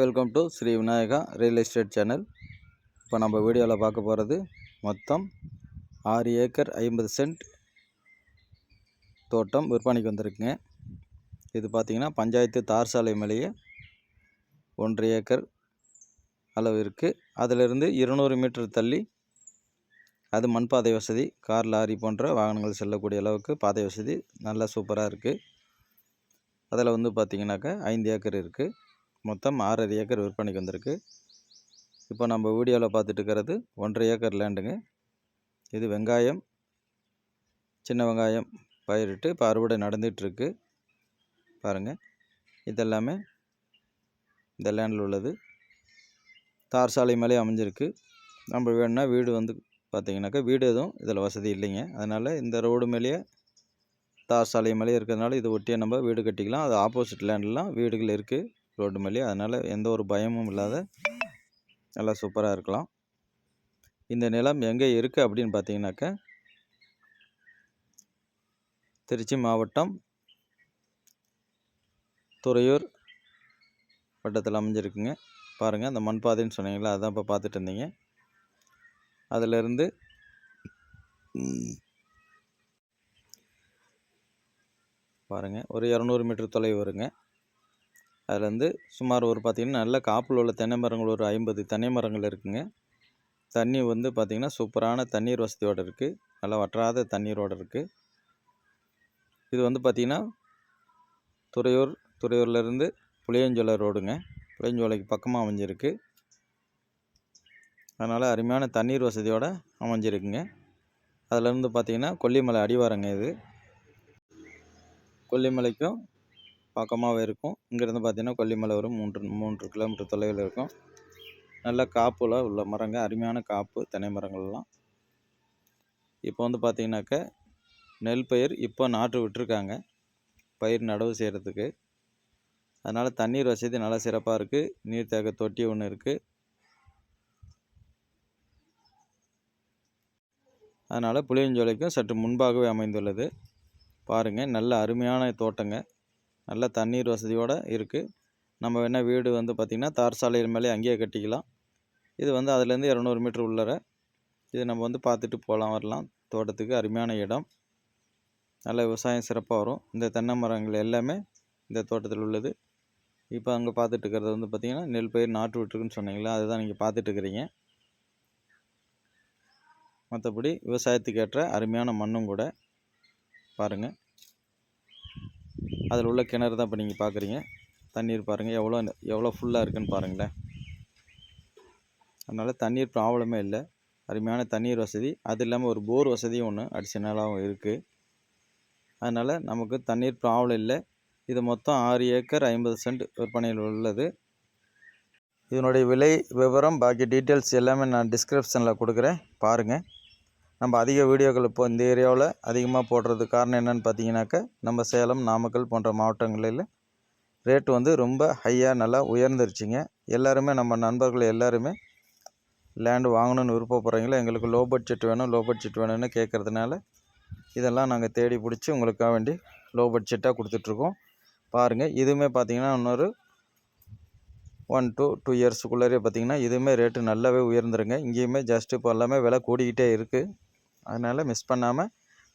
Welcome to Shri Vinayaka real estate channel இப்போ நம்ம வீடியோவில் பார்க்க போகிறது மொத்தம் ஆறு ஏக்கர் ஐம்பது சென்ட் தோட்டம் விற்பனைக்கு வந்திருக்குங்க. இது பார்த்திங்கன்னா பஞ்சாயத்து தார் சாலை மேலேயே ஒன்றரை ஏக்கர் அளவு இருக்குது அதிலிருந்து இருநூறு மீட்டர் தள்ளி அது மண் பாதை வசதி கார் லாரி போன்ற வாகனங்கள் செல்லக்கூடிய அளவுக்கு பாதை வசதி நல்லா சூப்பராக இருக்குது அதில் வந்து பார்த்திங்கனாக்கா ஐந்து ஏக்கர் இருக்குது மொத்தம் ஆறரை ஏக்கர் விற்பனைக்கு வந்திருக்கு. இப்போ நம்ம வீடியோவில் பார்த்துட்டு இருக்கிறது ஒன்றரை ஏக்கர் லேண்டுங்க. இது வெங்காயம் சின்ன வெங்காயம் பயிரிட்டு இப்போ அறுவடை நடந்துகிட்ருக்கு. பாருங்கள் இதெல்லாமே இந்த லேண்டில் உள்ளது. தார் சாலை மேலே அமைஞ்சிருக்கு. நம்ம வேணும்னா வீடு வந்து பார்த்திங்கனாக்கா வீடு எதுவும் இதில் வசதி இல்லைங்க. அதனால் இந்த ரோடு மேலேயே தார் சாலை மேலே இருக்கிறதுனால இது ஒட்டியே நம்ம வீடு கட்டிக்கலாம். அது ஆப்போசிட் லேண்ட்லாம் வீடுகள் இருக்குது ரோடு மேலேயே. அதனால் எந்த ஒரு பயமும் இல்லாத நல்லா சூப்பராக இருக்கலாம். இந்த நிலம் எங்கே இருக்குது அப்படின்னு பார்த்தீங்கன்னாக்கா திருச்சி மாவட்டம் துறையூர் வட்டத்தில் அமைஞ்சிருக்குங்க. பாருங்கள் அந்த மண் பாதைன்னு சொன்னீங்களா அதான் இப்போ பார்த்துட்டு இருந்தீங்க. அதிலிருந்து பாருங்கள் ஒரு இரநூறு மீட்டர் தொலைவு வருங்க. அதில் வந்து சுமார் ஒரு பார்த்திங்கன்னா நல்ல காப்பில் உள்ள தென்னை மரங்கள் ஒரு ஐம்பது தென்னை மரங்கள் இருக்குங்க. தண்ணி வந்து பார்த்திங்கன்னா சூப்பரான தண்ணீர் வசதியோடு இருக்குது நல்லா வற்றாத தண்ணீரோடு இருக்குது இது வந்து பார்த்திங்கன்னா துறையூர் துறையூர்லேருந்து புளியஞ்சோலை ரோடுங்க. புளியஞ்சோலைக்கு பக்கமாக அமைஞ்சிருக்கு. அதனால் அருமையான தண்ணீர் வசதியோடு அமைஞ்சிருக்குங்க. அதிலேருந்து பார்த்திங்கன்னா கொல்லிமலை அடிவாரங்க இது. கொல்லிமலைக்கும் பக்கமாகவே இருக்கும். இங்கேருந்து பார்த்தீங்கன்னா கொல்லிமலை வரும். மூன்று மூன்று கிலோமீட்டர் தொலைவில் இருக்கும். நல்ல காப்பில் உள்ள மரங்க அருமையான காப்பு தென்னை மரங்கள்லாம். இப்போ வந்து பார்த்திங்கனாக்க நெல் பயிர் இப்போ நாற்று விட்டுருக்காங்க. பயிர் நடவு செய்கிறதுக்கு அதனால் தண்ணீர் வசதி நல்லா சிறப்பாக இருக்குது நீர்த்தேக்க தொட்டி ஒன்று இருக்குது அதனால் புளியஞ்சோலைக்கும் சற்று முன்பாகவே அமைந்துள்ளது. பாருங்கள் நல்ல அருமையான தோட்டங்க. நல்ல தண்ணீர் வசதியோடு இருக்குது நம்ம வேணால் வீடு வந்து பார்த்திங்கன்னா தார் சாலையில் மேலே அங்கேயே கட்டிக்கலாம். இது வந்து அதுலேருந்து இரநூறு மீட்ரு உள்ளர. இது நம்ம வந்து பார்த்துட்டு போகலாம் வரலாம். தோட்டத்துக்கு அருமையான இடம். நல்ல விவசாயம் சிறப்பாக வரும். இந்த தென்னை மரங்கள் எல்லாமே இந்த தோட்டத்தில் உள்ளது. இப்போ அங்கே பார்த்துட்டு இருக்கிறது வந்து பார்த்திங்கன்னா நெல் பயிர் நாட்டு விட்டுருக்குன்னு சொன்னீங்களா? அதுதான் நீங்கள் பார்த்துட்டு இருக்கிறீங்க. மற்றபடி விவசாயத்துக்கு ஏற்ற அருமையான மண்ணும் கூட பாருங்கள் அதில் உள்ள கிணறு தான் இப்போ நீங்கள் பார்க்குறீங்க தண்ணீர் பாருங்கள் எவ்வளோ எவ்வளோ ஃபுல்லாக இருக்குன்னு பாருங்களேன். அதனால் தண்ணீர் ப்ராப்ளமே இல்லை. அருமையான தண்ணீர் வசதி. அது இல்லாமல் ஒரு போர் வசதியும் ஒன்று அடிஷனலாகவும் இருக்குது அதனால் நமக்கு தண்ணீர் ப்ராப்ளம் இல்லை. இது மொத்தம் ஆறு ஏக்கர் ஐம்பது சென்ட் விற்பனையில் உள்ளது. இதனுடைய விலை விவரம் பாக்கி டீட்டெயில்ஸ் எல்லாமே நான் டிஸ்கிரிப்ஷனில் கொடுக்குறேன். பாருங்கள் நம்ம அதிக வீடியோக்கள் இப்போ இந்த ஏரியாவில் அதிகமாக போடுறதுக்கு காரணம் என்னென்னு பார்த்தீங்கன்னாக்கா நம்ம சேலம் நாமக்கல் போன்ற மாவட்டங்களில் ரேட்டு வந்து ரொம்ப ஹையாக நல்லா உயர்ந்துருச்சுங்க. எல்லாருமே நம்ம நண்பர்கள் எல்லாருமே லேண்டு வாங்கணும்னு விருப்பப்படுறீங்களா எங்களுக்கு லோ பட்ஜெட் வேணும் லோ பட்ஜெட் வேணும்னு கேட்குறதுனால இதெல்லாம் நாங்கள் தேடி பிடிச்சி உங்களுக்காக வேண்டி லோ பட்ஜெட்டாக கொடுத்துட்ருக்கோம். பாருங்கள் இதுவுமே பார்த்திங்கன்னா இன்னொரு ஒன் டூ டூ இயர்ஸுக்குள்ளே பார்த்திங்கன்னா இதுவுமே ரேட்டு நல்லாவே உயர்ந்துருங்க. இங்கேயுமே ஜஸ்ட்டு இப்போ எல்லாமே விலை கூடிக்கிட்டே இருக்குது அதனால் மிஸ் பண்ணாமல்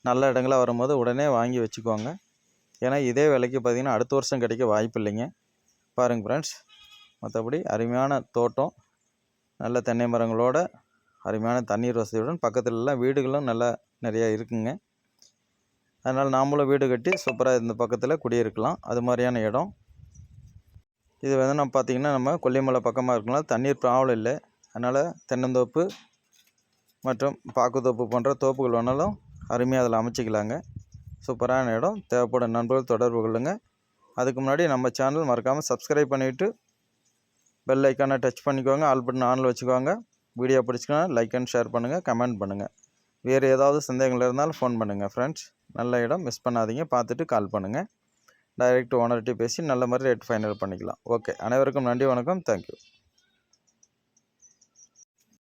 நல்ல இடங்களாக வரும்போது உடனே வாங்கி வச்சுக்கோங்க. ஏன்னா இதே விலைக்கு பார்த்திங்கன்னா அடுத்த வருஷம் கிடைக்க வாய்ப்பு இல்லைங்க பாருங்கள் ஃப்ரெண்ட்ஸ் மற்றபடி அருமையான தோட்டம் நல்ல தென்னை மரங்களோட அருமையான தண்ணீர் வசதியுடன் பக்கத்துலலாம் வீடுகளும் நல்லா நிறையா இருக்குங்க. அதனால் நாமளும் வீடு கட்டி சூப்பராக இந்த பக்கத்தில் குடியிருக்கலாம். அது மாதிரியான இடம். இது வந்து நம்ம பார்த்திங்கன்னா நம்ம கொல்லிமலை பக்கமாக இருக்கலாம். தண்ணீர் ப்ராப்ளம் இல்லை. அதனால் தென்னந்தோப்பு மற்றும் பாக்குத்தோப்பு போன்ற தோப்புகள் வேணாலும் அருமையாக அதில் அமைச்சிக்கலாங்க. சூப்பரான இடம். தேவைப்படும் நண்பர்கள் தொடர்பு கொள்ளுங்க. அதுக்கு முன்னாடி நம்ம சேனல் மறக்காமல் சப்ஸ்கிரைப் பண்ணிவிட்டு பெல் ஐக்கானை டச் பண்ணிக்கோங்க. ஆல் பட்டன் ஆனில் வச்சுக்கோங்க. வீடியோ பிடிச்சிக்கோங்க லைக் அண்ட் ஷேர் பண்ணுங்கள் கமெண்ட் பண்ணுங்கள் வேறு ஏதாவது சந்தேகங்கள் இருந்தாலும் ஃபோன் பண்ணுங்கள் ஃப்ரெண்ட்ஸ் நல்ல இடம். மிஸ் பண்ணாதீங்க. பார்த்துட்டு கால் பண்ணுங்கள் டைரெக்ட் ஓனர்கிட்ட பேசி நல்ல மாதிரி ரேட் ஃபைனல் பண்ணிக்கலாம். ஓகே அனைவருக்கும் நன்றி வணக்கம். தேங்க்யூ